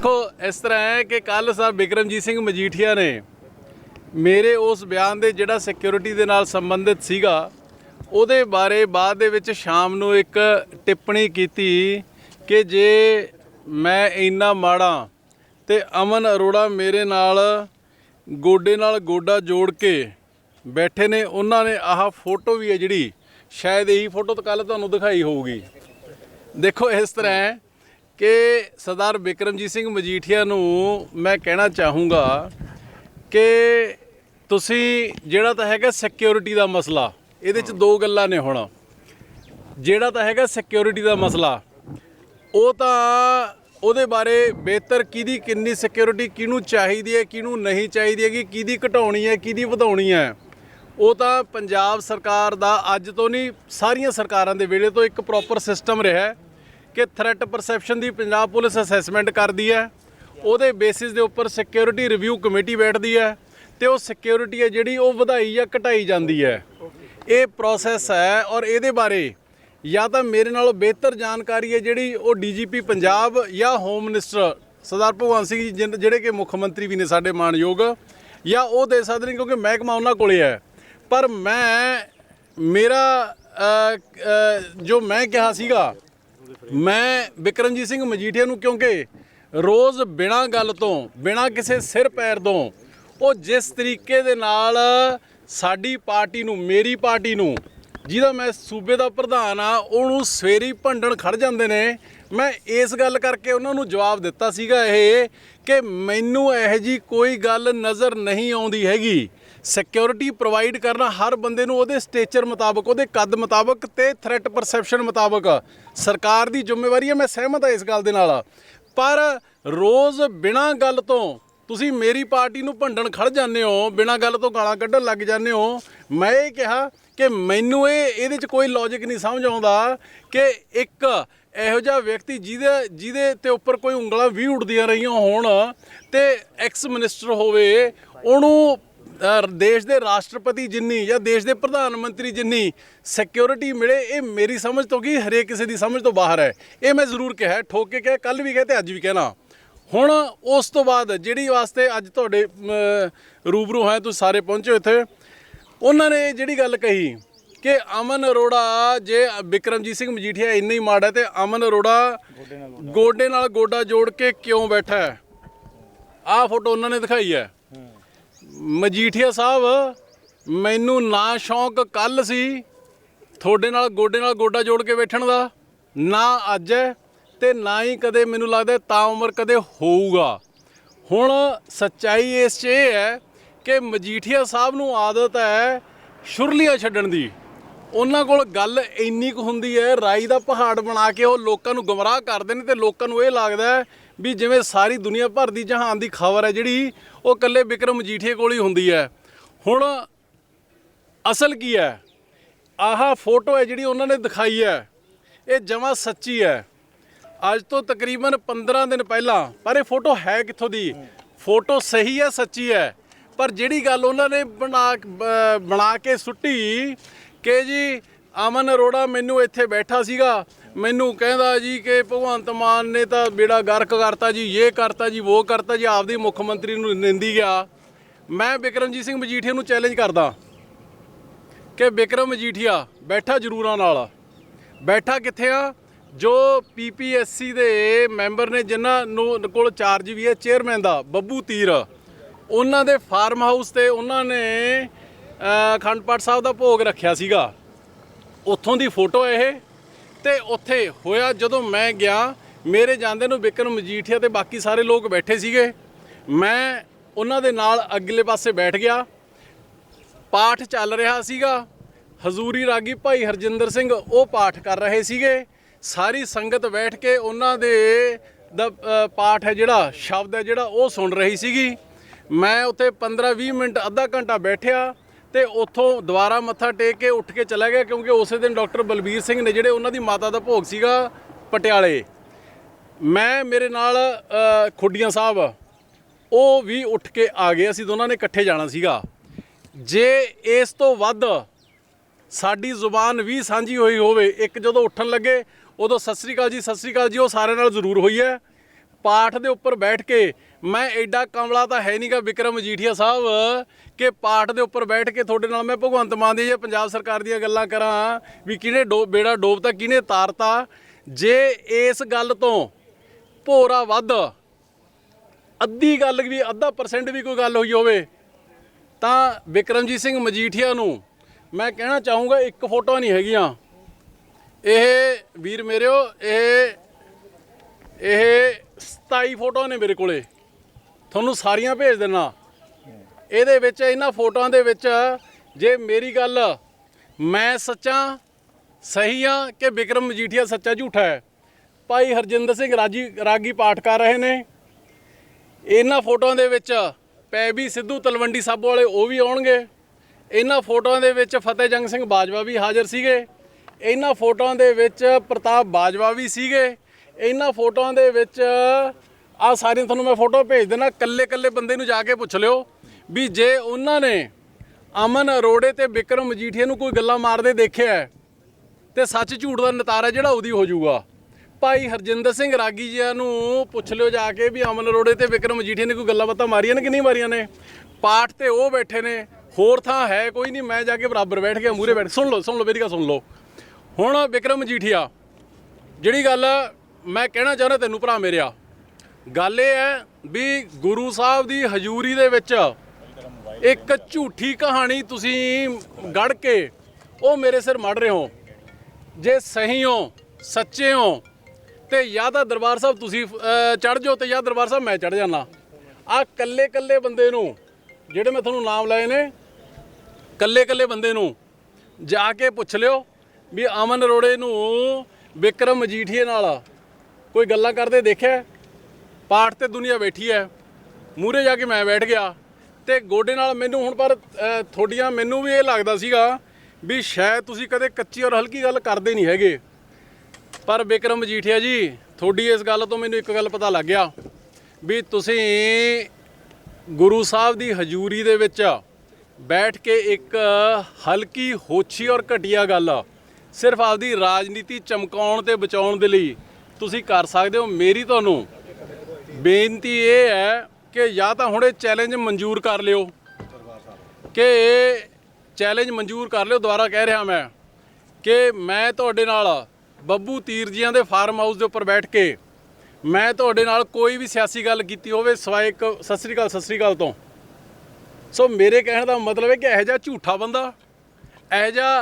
ਦੇਖੋ, ਇਸ ਤਰ੍ਹਾਂ ਹੈ ਕਿ ਕੱਲ ਸਾਹਿਬ ਬਿਕਰਮਜੀਤ ਸਿੰਘ ਮਜੀਠੀਆ ਨੇ ਮੇਰੇ ਉਸ ਬਿਆਨ ਦੇ ਜਿਹੜਾ ਸਿਕਿਉਰਿਟੀ ਦੇ ਨਾਲ ਸੰਬੰਧਿਤ ਸੀਗਾ, ਉਹਦੇ ਬਾਰੇ ਬਾਅਦ ਦੇ ਵਿੱਚ ਸ਼ਾਮ ਨੂੰ ਇੱਕ ਟਿੱਪਣੀ ਕੀਤੀ ਕਿ ਜੇ ਮੈਂ ਇੰਨਾ ਮਾੜਾ ਤੇ ਅਮਨ ਅਰੋੜਾ ਮੇਰੇ ਨਾਲ ਗੋਡੇ ਨਾਲ ਗੋਡਾ ਜੋੜ ਕੇ ਬੈਠੇ ਨੇ, ਉਹਨਾਂ ਨੇ ਆਹ ਫੋਟੋ ਵੀ ਹੈ ਜਿਹੜੀ, ਸ਼ਾਇਦ ਇਹੀ ਫੋਟੋ ਤਾਂ ਕੱਲ ਤੁਹਾਨੂੰ ਦਿਖਾਈ ਹੋਊਗੀ। ਦੇਖੋ, ਇਸ ਤਰ੍ਹਾਂ ਹੈ ਕਿ ਸਰਦਾਰ ਬਿਕਰਮਜੀਤ ਸਿੰਘ ਮਜੀਠੀਆ ਨੂੰ ਮੈਂ ਕਹਿਣਾ ਚਾਹੂੰਗਾ ਕਿ ਤੁਸੀਂ ਜਿਹੜਾ ਤਾਂ ਹੈਗਾ ਸਿਕਿਉਰਿਟੀ ਦਾ ਮਸਲਾ ਇਹਦੇ ਚ ਦੋ ਗੱਲਾਂ ਨੇ ਹੁਣ। ਜਿਹੜਾ ਤਾਂ ਹੈਗਾ ਸਿਕਿਉਰਿਟੀ ਦਾ ਮਸਲਾ ਉਹ ਤਾਂ ਉਹਦੇ ਬਾਰੇ ਬਿਹਤਰ ਕਿਹਦੀ ਕਿੰਨੀ ਸਿਕਿਉਰਿਟੀ ਕਿਹਨੂੰ ਚਾਹੀਦੀ ਹੈ ਕਿਹਨੂੰ ਨਹੀਂ ਚਾਹੀਦੀ ਹੈ ਕਿ ਕਿਹਦੀ ਘਟਾਉਣੀ ਹੈ ਕਿਹਦੀ ਵਧਾਉਣੀ ਹੈ। ਉਹ ਤਾਂ ਪੰਜਾਬ ਸਰਕਾਰ ਦਾ ਅੱਜ ਤੋਂ ਨਹੀਂ ਸਾਰੀਆਂ ਸਰਕਾਰਾਂ ਦੇ ਵੇਲੇ ਤੋਂ ਇੱਕ ਪ੍ਰੋਪਰ ਸਿਸਟਮ ਰਿਹਾ ਹੈ। ਕਿ ਥ੍ਰੈਟ ਪਰਸੈਪਸ਼ਨ ਦੀ ਪੰਜਾਬ ਪੁਲਿਸ ਅਸੈਸਮੈਂਟ ਕਰਦੀ ਹੈ। ਉਹਦੇ ਬੇਸਿਸ ਦੇ ਉੱਪਰ ਸਿਕਿਉਰਿਟੀ ਰਿਵਿਊ ਕਮੇਟੀ ਬੈਠਦੀ ਹੈ ਤੇ ਉਹ ਸਿਕਿਉਰਿਟੀ ਹੈ ਜਿਹੜੀ ਉਹ ਵਧਾਈ ਜਾਂ ਘਟਾਈ ਜਾਂਦੀ ਹੈ। ਇਹ ਪ੍ਰੋਸੈਸ ਹੈ ਔਰ ਇਹਦੇ ਬਾਰੇ ਜਾਂ ਤਾਂ ਮੇਰੇ ਨਾਲੋਂ ਬਿਹਤਰ ਜਾਣਕਾਰੀ ਹੈ ਜਿਹੜੀ ਉਹ ਡੀਜੀਪੀ ਪੰਜਾਬ ਜਾਂ ਹੋਮ ਮਿਨਿਸਟਰ ਸਰਦਾਰ ਭਗਵੰਤ ਸਿੰਘ ਜੀ ਜਿਨ- ਜਿਹੜੇ ਕਿ ਮੁੱਖ ਮੰਤਰੀ ਵੀ ਨੇ ਸਾਡੇ ਮਾਣਯੋਗ ਜਾਂ ਉਹ ਦੇ ਸਕਦੇ ਨੇ ਕਿਉਂਕਿ ਮਹਿਕਮਾ ਉਹਨਾਂ ਕੋਲੇ ਹੈ। ਪਰ ਮੈਂ, ਮੇਰਾ ਜੋ ਮੈਂ ਕਿਹਾ ਸੀਗਾ ਮੈਂ ਬਿਕਰਮਜੀਤ ਸਿੰਘ ਮਜੀਠੀਆ ਨੂੰ ਕਿਉਂਕਿ ਰੋਜ਼ ਬਿਨਾਂ ਗੱਲ ਤੋਂ, ਬਿਨਾਂ ਕਿਸੇ ਸਿਰ ਪੈਰ ਤੋਂ, ਉਹ ਜਿਸ ਤਰੀਕੇ ਦੇ ਨਾਲ ਸਾਡੀ ਪਾਰਟੀ ਨੂੰ, ਮੇਰੀ ਪਾਰਟੀ ਨੂੰ, ਜਿਹਦਾ ਮੈਂ ਸੂਬੇ ਦਾ ਪ੍ਰਧਾਨ ਆ, ਉਹਨੂੰ ਸਵੇਰੀ ਭੰਡਣ ਖੜ ਜਾਂਦੇ ਨੇ, ਮੈਂ ਇਸ ਗੱਲ ਕਰਕੇ ਉਹਨਾਂ ਨੂੰ ਜਵਾਬ ਦਿੱਤਾ ਸੀਗਾ ਇਹ ਕਿ ਮੈਨੂੰ ਇਹੋ ਜੀ ਕੋਈ ਗੱਲ ਨਜ਼ਰ ਨਹੀਂ ਆਉਂਦੀ ਹੈਗੀ। ਸਿਕਿਉਰਿਟੀ ਪ੍ਰੋਵਾਈਡ ਕਰਨਾ ਹਰ ਬੰਦੇ ਨੂੰ ਉਹਦੇ ਸਟੇਚਰ ਮੁਤਾਬਕ, ਉਹਦੇ ਕੱਦ ਮੁਤਾਬਕ ਤੇ ਥ੍ਰੈਟ ਪਰਸੈਪਸ਼ਨ ਮੁਤਾਬਕ। ਸਰਕਾਰ ਦੀ ਜ਼ਿੰਮੇਵਾਰੀ ਹੈ, ਮੈਂ ਸਹਿਮਤ ਹਾਂ ਇਸ ਗੱਲ ਦੇ ਨਾਲ। ਪਰ ਰੋਜ਼ ਬਿਨਾਂ ਗੱਲ ਤੋਂ ਤੁਸੀਂ ਮੇਰੀ ਪਾਰਟੀ ਨੂੰ ਭੰਡਣ ਖੜ ਜਾਂਦੇ ਹੋ, ਬਿਨਾਂ ਗੱਲ ਤੋਂ ਗਾਲਾਂ ਕੱਢਣ ਲੱਗ ਜਾਂਦੇ ਹੋ। ਮੈਂ ਇਹ ਕਿਹਾ ਕਿ ਮੈਨੂੰ ਇਹ, ਇਹਦੇ 'ਚ ਕੋਈ ਲੌਜੀਕ ਨਹੀਂ ਸਮਝ ਆਉਂਦਾ ਕਿ ਇੱਕ ਇਹੋ ਜਿਹਾ ਵਿਅਕਤੀ ਜਿਹਦੇ ਜਿਹਦੇ ਤੇ ਉੱਪਰ ਕੋਈ ਉਂਗਲਾਂ ਵੀ ਉੱਡਦੀਆਂ ਰਹੀਆਂ ਹੋਣ ਤੇ ਐਕਸ ਮਿਨਿਸਟਰ ਹੋਵੇ, ਉਹਨੂੰ ਦੇਸ਼ ਦੇ ਰਾਸ਼ਟਰਪਤੀ ਜਿੰਨੀ ਜਾਂ ਦੇਸ਼ ਦੇ ਪ੍ਰਧਾਨ ਮੰਤਰੀ ਜਿੰਨੀ ਸਿਕਿਉਰਿਟੀ ਮਿਲੇ, ਇਹ ਮੇਰੀ ਸਮਝ ਤੋਂ ਕੀ ਹਰੇਕ ਕਿਸੇ ਦੀ ਸਮਝ ਤੋਂ ਬਾਹਰ ਹੈ। ਇਹ ਮੈਂ ਜ਼ਰੂਰ ਕਿਹਾ ਠੋਕ ਕੇ ਕਿਹਾ ਕੱਲ ਵੀ ਕਿਹਾ ਤੇ ਅੱਜ ਵੀ ਕਹਿਣਾ। ਹੁਣ ਉਸ ਤੋਂ ਬਾਅਦ ਜਿਹੜੀ ਵਾਸਤੇ ਅੱਜ ਤੁਹਾਡੇ ਰੂਬਰੂ ਹੈ ਤੁਸੀਂ ਸਾਰੇ ਪਹੁੰਚੇ ਹੋ ਇੱਥੇ, ਉਹਨਾਂ ਨੇ ਜਿਹੜੀ ਗੱਲ ਕਹੀ ਕਿ ਅਮਨ ਅਰੋੜਾ ਜੇ ਬਿਕਰਮਜੀਤ ਸਿੰਘ ਮਜੀਠੀਆ ਇੰਨਾ ਹੀ ਮਾੜਾ ਹੈ ਤੇ ਅਮਨ ਅਰੋੜਾ ਗੋਡੇ ਨਾਲ ਗੋਡਾ ਜੋੜ ਕੇ ਕਿਉਂ ਬੈਠਾ ਹੈ? ਆਹ ਫੋਟੋ ਉਹਨਾਂ ਨੇ ਦਿਖਾਈ ਹੈ। ਮਜੀਠੀਆ ਸਾਹਿਬ, ਮੈਨੂੰ ਨਾ ਸ਼ੌਂਕ ਕੱਲ ਸੀ ਤੁਹਾਡੇ ਨਾਲ, ਗੋਡੇ ਨਾਲ ਗੋਡਾ ਜੋੜ ਕੇ ਬੈਠਣ ਦਾ। ਨਾ ਅੱਜ ਹੈ ਤੇ ਨਾ ਹੀ ਕਦੇ ਮੈਨੂੰ ਲੱਗਦਾ ਤਾਂ ਉਮਰ ਕਦੇ ਹੋਊਗਾ। ਹੁਣ ਸੱਚਾਈ ਇਸ 'ਚ ਇਹ ਹੈ ਕਿ ਮਜੀਠੀਆ ਸਾਹਿਬ ਨੂੰ ਆਦਤ ਹੈ ਸ਼ੁਰਲੀਆਂ ਛੱਡਣ ਦੀ। ਉਹਨਾਂ ਕੋਲ ਗੱਲ ਇੰਨੀ ਕੁ ਹੁੰਦੀ ਹੈ, ਰਾਈ ਦਾ ਪਹਾੜ ਬਣਾ ਕੇ ਉਹ ਲੋਕਾਂ ਨੂੰ ਗਮਰਾਹ ਕਰਦੇ ਨੇ ਤੇ ਲੋਕਾਂ ਨੂੰ ਇਹ ਲੱਗਦਾ ਵੀ ਜਿਵੇਂ ਸਾਰੀ ਦੁਨੀਆ ਭਰ ਦੀ ਜਹਾਨ ਦੀ ਖਬਰ ਹੈ ਜਿਹੜੀ, ਉਹ ਇਕੱਲੇ ਵਿਕਰਮ ਮਜੀਠੀਏ ਕੋਲ ਹੀ ਹੁੰਦੀ ਹੈ। ਹੁਣ ਅਸਲ ਕੀ ਹੈ? ਆਹ ਫੋਟੋ ਹੈ ਜਿਹੜੀ ਉਹਨਾਂ ਨੇ ਦਿਖਾਈ ਹੈ। ਇਹ ਜਮਾਂ ਸੱਚੀ ਹੈ। ਅੱਜ ਤੋਂ ਤਕਰੀਬਨ 15 ਦਿਨ ਪਹਿਲਾਂ, ਪਰ ਇਹ ਫੋਟੋ ਹੈ ਕਿੱਥੋਂ ਦੀ? ਫੋਟੋ ਸਹੀ ਹੈ, ਸੱਚੀ ਹੈ। ਪਰ ਜਿਹੜੀ ਗੱਲ ਉਹਨਾਂ ਨੇ ਬਣਾ ਬਣਾ ਕੇ ਸੁੱਟੀ ਕਿ ਜੀ ਅਮਨ ਅਰੋੜਾ ਮੈਨੂੰ ਇੱਥੇ ਬੈਠਾ ਸੀਗਾ। ਮੈਨੂੰ ਕਹਿੰਦਾ ਜੀ ਕਿ ਭਗਵੰਤ ਮਾਨ ਨੇ ਤਾਂ ਬੇੜਾ ਗਰਕ ਕਰਤਾ ਜੀ ਇਹ ਕਰਤਾ ਜੀ ਉਹ ਕਰਤਾ ਜੀ ਆਪਦੀ ਮੁੱਖ ਮੰਤਰੀ ਨੂੰ ਨਿੰਦੀ ਗਿਆ। ਮੈਂ ਬਿਕਰਮਜੀਤ ਸਿੰਘ ਮਜੀਠੀਆ ਨੂੰ ਚੈਲੰਜ ਕਰਦਾ। ਕਿ ਬਿਕਰਮ ਮਜੀਠੀਆ ਬੈਠਾ ਜ਼ਰੂਰਾਂ ਨਾਲ। ਬੈਠਾ ਕਿੱਥੇ ਆ? ਜੋ ਪੀਪੀਐਸਸੀ ਦੇ ਮੈਂਬਰ ਨੇ ਜਿਨ੍ਹਾਂ ਨੂੰ ਕੋਲ ਚਾਰਜ ਵੀ ਹੈ ਚੇਅਰਮੈਨ ਦਾ ਬੱਬੂ ਤੀਰ। ਉਹਨਾਂ ਦੇ ਫਾਰਮ ਹਾਊਸ ਤੇ ਉਹਨਾਂ ਨੇ ਅ, ਅਖੰਡ ਪਾਠ ਸਾਹਿਬ ਦਾ ਭੋਗ ਰੱਖਿਆ ਸੀਗਾ। ਉੱਥੋਂ ਦੀ ਫੋਟੋ ਇਹ। ਤੇ ਉੱਥੇ ਹੋਇਆ ਜਦੋਂ ਮੈਂ ਗਿਆ, ਮੇਰੇ ਜਾਂਦੇ ਨੂੰ ਬਿਕਰਮ ਮਜੀਠੀਆ ਤੇ ਬਾਕੀ ਸਾਰੇ ਲੋਕ ਬੈਠੇ ਸੀਗੇ। ਮੈਂ ਉਹਨਾਂ ਦੇ ਨਾਲ ਅਗਲੇ ਪਾਸੇ ਬੈਠ ਗਿਆ। ਪਾਠ ਚੱਲ ਰਿਹਾ ਸੀਗਾ। ਹਜ਼ੂਰੀ ਰਾਗੀ ਭਾਈ ਹਰਜਿੰਦਰ ਸਿੰਘ ਉਹ ਪਾਠ ਕਰ ਰਹੇ ਸੀਗੇ। ਸਾਰੀ ਸੰਗਤ ਬੈਠ ਕੇ ਉਹਨਾਂ ਦੇ ਦਾ ਪਾਠ ਹੈ ਜਿਹੜਾ, ਸ਼ਬਦ ਹੈ ਜਿਹੜਾ ਉਹ ਸੁਣ ਰਹੀ ਸੀਗੀ। ਮੈਂ ਉੱਥੇ 15-20 ਮਿੰਟ, ਅੱਧਾ ਘੰਟਾ ਬੈਠਿਆ। ਤੇ ਉੱਥੋਂ ਦੁਬਾਰਾ ਮੱਥਾ ਟੇਕ ਕੇ ਉੱਠ ਕੇ ਚਲਾ ਗਿਆ ਕਿਉਂਕਿ ਉਸੇ ਦਿਨ ਡਾਕਟਰ ਬਲਬੀਰ ਸਿੰਘ ਨੇ ਜਿਹੜੇ ਉਹਨਾਂ ਦੀ ਮਾਤਾ ਦਾ ਭੋਗ ਸੀਗਾ ਪਟਿਆਲੇ। ਮੈਂ, ਮੇਰੇ ਨਾਲ ਖੁੱਡੀਆਂ ਸਾਹਿਬ, ਉਹ ਵੀ ਉੱਠ ਕੇ ਆ ਗਏ। ਅਸੀਂ ਦੋਨਾਂ ਨੇ ਇਕੱਠੇ ਜਾਣਾ ਸੀਗਾ। ਜੇ ਇਸ ਤੋਂ ਵੱਧ ਸਾਡੀ ਜ਼ੁਬਾਨ ਵੀ ਸਾਂਝੀ ਹੋਈ ਹੋਵੇ, ਇੱਕ ਜਦੋਂ ਉੱਠਣ ਲੱਗੇ, ਉਦੋਂ ਸਤਿ ਸ੍ਰੀ ਅਕਾਲ ਜੀ, ਸਤਿ ਸ੍ਰੀ ਅਕਾਲ ਜੀ, ਉਹ ਸਾਰਿਆਂ ਨਾਲ ਜ਼ਰੂਰ ਹੋਈ ਹੈ। ਪਾਠ ਦੇ ਉੱਪਰ ਬੈਠ ਕੇ, ਮੈਂ ਐਡਾ ਕਮਲਾ ਤਾਂ ਹੈ ਨਹੀਂਗਾ ਵਿਕਰਮ ਮਜੀਠੀਆ ਸਾਹਿਬ, ਕਿ ਪਾਠ ਦੇ ਉੱਪਰ ਬੈਠ ਕੇ ਤੁਹਾਡੇ ਨਾਲ ਮੈਂ ਭਗਵੰਤ ਮਾਨ ਦੀ ਜਾਂ ਪੰਜਾਬ ਸਰਕਾਰ ਦੀਆਂ ਗੱਲਾਂ ਕਰਾਂ, ਵੀ ਕਿਹਨੇ ਡੋ, ਬੇੜਾ ਡੋਬਤਾ, ਕਿਹਨੇ ਤਾਰਤਾ। ਜੇ ਇਸ ਗੱਲ ਤੋਂ ਭੋਰਾ ਵੱਧ, ਅੱਧੀ ਗੱਲ ਵੀ, ਅੱਧਾ ਪਰਸੈਂਟ ਵੀ ਕੋਈ ਗੱਲ ਹੋਈ ਹੋਵੇ, ਤਾਂ ਵਿਕਰਮਜੀਤ ਸਿੰਘ ਮਜੀਠੀਆ ਨੂੰ ਮੈਂ ਕਹਿਣਾ ਚਾਹੂੰਗਾ, ਇੱਕ ਫੋਟੋ ਨਹੀਂ ਹੈਗੀਆਂ। ਇਹ, ਵੀਰ ਮੇਰਿਓ, ਇਹ ਇਹ 27 ਫੋਟੋਆਂ ਨੇ ਮੇਰੇ ਕੋਲੇ। ਤੁਹਾਨੂੰ ਸਾਰੀਆਂ ਭੇਜ ਦੇਣਾ ਇਹਦੇ ਵਿੱਚ, ਇਹਨਾਂ ਫੋਟੋਆਂ ਦੇ ਵਿੱਚ ਜੇ ਮੇਰੀ ਗੱਲ ਮੈਂ ਸੱਚਾ, ਸਹੀ ਆ ਕਿ ਵਿਕਰਮ ਮਜੀਠੀਆ ਸੱਚਾ ਝੂਠਾ ਹੈ? ਭਾਈ ਹਰਜਿੰਦਰ ਸਿੰਘ ਰਾਜੀ ਰਾਗੀ ਪਾਠ ਕਰ ਰਹੇ ਨੇ। ਇਹਨਾਂ ਫੋਟੋਆਂ ਦੇ ਵਿੱਚ ਪੈ ਵੀ ਸਿੱਧੂ ਤਲਵੰਡੀ ਸਾਬੋ ਵਾਲੇ ਉਹ ਵੀ ਆਉਣਗੇ। ਇਹਨਾਂ ਫੋਟੋਆਂ ਦੇ ਵਿੱਚ ਫਤਿਹ ਜੰਗ ਸਿੰਘ ਬਾਜਵਾ ਵੀ ਹਾਜ਼ਰ ਸੀਗੇ। ਇਹਨਾਂ ਫੋਟੋਆਂ ਦੇ ਵਿੱਚ ਪ੍ਰਤਾਪ ਬਾਜਵਾ ਵੀ ਸੀਗੇ। ਇਹਨਾਂ ਫੋਟੋਆਂ ਦੇ ਵਿੱਚ ਆ ਸਾਰੀਆਂ ਤੁਹਾਨੂੰ ਮੈਂ ਫੋਟੋ ਭੇਜ ਦੇਣਾ ਕੱਲੇ ਕੱਲੇ ਬੰਦੇ ਨੂੰ ਜਾ ਕੇ ਪੁੱਛ ਲਿਓ ਵੀ ਜੇ ਉਹਨਾਂ ਨੇ ਅਮਨ ਅਰੋੜੇ ਤੇ ਵਿਕਰਮ ਮਜੀਠੀਆ ਨੂੰ ਕੋਈ ਗੱਲਾਂ ਮਾਰਦੇ ਦੇਖਿਆ ਹੈ, ਤੇ ਸੱਚ ਝੂਠ ਦਾ ਨਤਾਰਾ ਜਿਹੜਾ ਉਹਦੀ ਹੋ ਜਾਊਗਾ। ਭਾਈ ਹਰਜਿੰਦਰ ਸਿੰਘ ਰਾਗੀ ਜੀ ਨੂੰ ਪੁੱਛ ਲਿਓ ਜਾ ਕੇ ਵੀ ਅਮਨ ਅਰੋੜੇ ਤੇ ਵਿਕਰਮ ਮਜੀਠੀਆ ਨੇ ਕੋਈ ਗੱਲਾਂ ਬਾਤਾਂ ਮਾਰੀਆਂ ਨੇ ਕਿ ਨਹੀਂ ਮਾਰੀਆਂ ਨੇ? ਪਾਠ ਤੇ ਉਹ ਬੈਠੇ ਨੇ ਹੋਰ ਥਾਂ ਹੈ ਕੋਈ ਨਹੀਂ ਮੈਂ ਜਾ ਕੇ ਬਰਾਬਰ ਬੈਠ ਗਿਆ ਮੂਰੇ ਬੈਠ ਸੁਣ ਲਓ ਸੁਣ ਲਓ ਮੇਰੀ ਗੱਲ ਸੁਣ ਲਓ। ਹੁਣ ਵਿਕਰਮ ਮਜੀਠੀਆ ਜਿਹੜੀ ਗੱਲ ਮੈਂ ਕਹਿਣਾ ਚਾਹੁੰਦਾ ਤੈਨੂੰ ਭਰਾ ਮੇਰਿਆ ਗੱਲ ਇਹ ਹੈ ਵੀ ਗੁਰੂ ਸਾਹਿਬ ਦੀ ਹਜ਼ੂਰੀ ਦੇ ਵਿੱਚ ਇੱਕ ਝੂਠੀ ਕਹਾਣੀ ਤੁਸੀਂ ਗੜ ਕੇ ਉਹ ਮੇਰੇ ਸਿਰ ਮੜ ਰਹੇ ਹੋ। ਜੇ ਸਹੀ ਹੋ, ਸੱਚੇ ਹੋ, ਤੇ ਜਾਂ ਤਾਂ ਦਰਬਾਰ ਸਾਹਿਬ ਤੁਸੀਂ ਚੜ ਜਾਓ ਤੇ ਜਾਂ ਦਰਬਾਰ ਸਾਹਿਬ ਮੈਂ ਚੜ ਜਾਣਾ ਆ ਕੱਲੇ ਕੱਲੇ ਬੰਦੇ ਨੂੰ, ਜਿਹੜੇ ਮੈਂ ਤੁਹਾਨੂੰ ਨਾਮ ਲਏ ਨੇ ਕੱਲੇ ਕੱਲੇ ਬੰਦੇ ਨੂੰ ਜਾ ਕੇ ਪੁੱਛ ਲਿਓ ਵੀ ਅਮਨ ਅਰੋੜੇ ਨੂੰ ਵਿਕਰਮ ਮਜੀਠੀਏ ਨਾਲ ਕੋਈ ਗੱਲਾਂ ਕਰਦੇ ਦੇਖਿਆ? ਪਾਠ ਤੇ ਦੁਨੀਆ ਬੈਠੀ ਹੈ ਮੂਰੇ ਜਾ ਕੇ ਮੈਂ ਬੈਠ ਗਿਆ ਤੇ ਗੋਡੇ ਨਾਲ ਮੈਨੂੰ ਹੁਣ ਪਰ ਅ, ਤੁਹਾਡੀਆਂ ਮੈਨੂੰ ਵੀ ਇਹ ਲੱਗਦਾ ਸੀਗਾ ਵੀ ਸ਼ਾਇਦ ਤੁਸੀਂ ਕਦੇ ਕੱਚੀ ਔਰ ਹਲਕੀ ਗੱਲ ਕਰਦੇ ਨਹੀਂ ਹੈਗੇ। ਪਰ ਵਿਕਰਮ ਮਜੀਠੀਆ ਜੀ ਤੁਹਾਡੀ ਇਸ ਗੱਲ ਤੋਂ ਮੈਨੂੰ ਇੱਕ ਗੱਲ ਪਤਾ ਲੱਗ ਗਿਆ ਵੀ ਤੁਸੀਂ ਗੁਰੂ ਸਾਹਿਬ ਦੀ ਹਜ਼ੂਰੀ ਦੇ ਵਿੱਚ ਬੈਠ ਕੇ ਇੱਕ ਹਲਕੀ ਹੋਛੀ ਔਰ ਘਟੀਆ ਗੱਲ ਸਿਰਫ ਆਪਦੀ ਰਾਜਨੀਤੀ ਚਮਕਾਉਣ ਤੇ ਬਚਾਉਣ ਦੇ ਲਈ ਤੁਸੀਂ ਕਰ ਸਕਦੇ ਹੋ। ਮੇਰੀ ਤੁਹਾਨੂੰ ਬੇਨਤੀ ਇਹ ਹੈ ਕਿ ਜਾਂ ਤਾਂ ਹੁਣ ਇਹ ਚੈਲੰਜ ਮਨਜ਼ੂਰ ਕਰ ਲਿਓ। ਕਿ ਇਹ ਚੈਲੰਜ ਮਨਜ਼ੂਰ ਕਰ ਲਿਓ। ਦੁਬਾਰਾ ਕਹਿ ਰਿਹਾ ਮੈਂ ਕਿ ਮੈਂ ਤੁਹਾਡੇ ਨਾਲ ਬੱਬੂ ਤੀਰ ਜੀਆਂ ਦੇ ਫਾਰਮ ਹਾਊਸ ਦੇ ਉੱਪਰ ਬੈਠ ਕੇ ਮੈਂ ਤੁਹਾਡੇ ਨਾਲ ਕੋਈ ਵੀ ਸਿਆਸੀ ਗੱਲ ਕੀਤੀ ਹੋਵੇ, ਸਿਵਾਏ ਇੱਕ ਸਤਿ ਸ੍ਰੀ ਅਕਾਲ, ਸਤਿ ਸ੍ਰੀ ਅਕਾਲ ਤੋਂ। ਸੋ ਮੇਰੇ ਕਹਿਣ ਦਾ ਮਤਲਬ ਹੈ ਕਿ ਇਹੋ ਜਿਹਾ ਝੂਠਾ ਬੰਦਾ, ਇਹੋ ਜਿਹਾ